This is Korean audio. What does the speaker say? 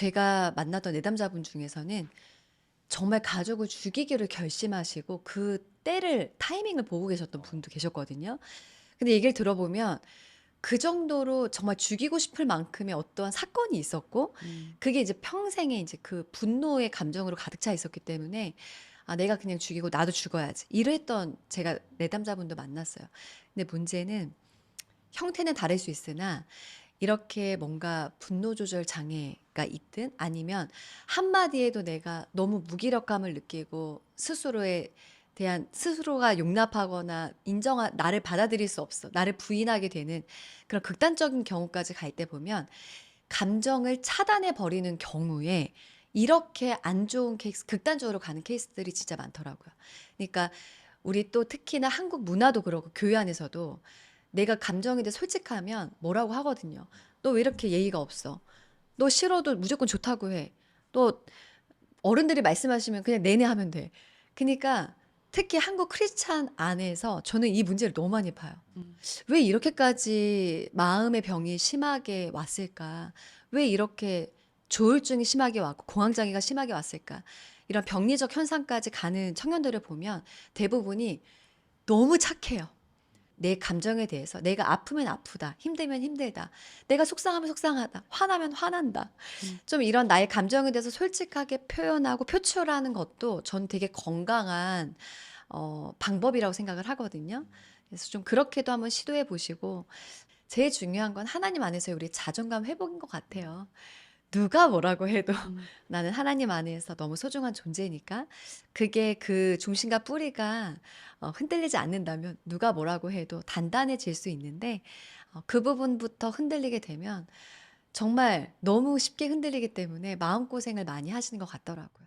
제가 만났던 내담자분 중에서는 정말 가족을 죽이기를 결심하시고 그 때를 타이밍을 보고 계셨던 분도 계셨거든요. 근데 얘기를 들어보면 그 정도로 정말 죽이고 싶을 만큼의 어떠한 사건이 있었고 음. 그게 이제 평생에 이제 그 분노의 감정으로 가득 차 있었기 때문에 아 내가 그냥 죽이고 나도 죽어야지 이랬던 제가 내담자분도 만났어요. 근데 문제는 형태는 다를 수 있으나 이렇게 뭔가 분노 조절 장애가 있든 아니면 한마디에도 내가 너무 무기력감을 느끼고 스스로에 대한 스스로가 용납하거나 인정하 나를 받아들일 수 없어. 나를 부인하게 되는 그런 극단적인 경우까지 갈 때 보면 감정을 차단해 버리는 경우에 이렇게 안 좋은 케이스, 극단적으로 가는 케이스들이 진짜 많더라고요. 그러니까 우리 또 특히나 한국 문화도 그렇고 교회 안에서도 내가 대해 솔직하면 뭐라고 하거든요. 너 왜 이렇게 예의가 없어? 너 싫어도 무조건 좋다고 해. 또 어른들이 말씀하시면 그냥 내내 하면 돼. 그러니까 특히 한국 크리스찬 안에서 저는 이 문제를 너무 많이 봐요. 음. 왜 이렇게까지 마음의 병이 심하게 왔을까? 왜 이렇게 조울증이 심하게 왔고 공황장애가 심하게 왔을까? 이런 병리적 현상까지 가는 청년들을 보면 대부분이 너무 착해요. 내 감정에 대해서 내가 아프면 아프다, 힘들면 힘들다, 내가 속상하면 속상하다, 화나면 화난다. 음. 좀 이런 나의 감정에 대해서 솔직하게 표현하고 표출하는 것도 전 되게 건강한 어, 방법이라고 생각을 하거든요. 그래서 좀 그렇게도 한번 시도해 보시고 제일 중요한 건 하나님 안에서의 우리 자존감 회복인 것 같아요. 누가 뭐라고 해도 음. 나는 하나님 안에서 너무 소중한 존재니까 그게 그 중심과 뿌리가 어, 흔들리지 않는다면 누가 뭐라고 해도 단단해질 수 있는데 어, 그 부분부터 흔들리게 되면 정말 너무 쉽게 흔들리기 때문에 마음고생을 많이 하시는 것 같더라고요.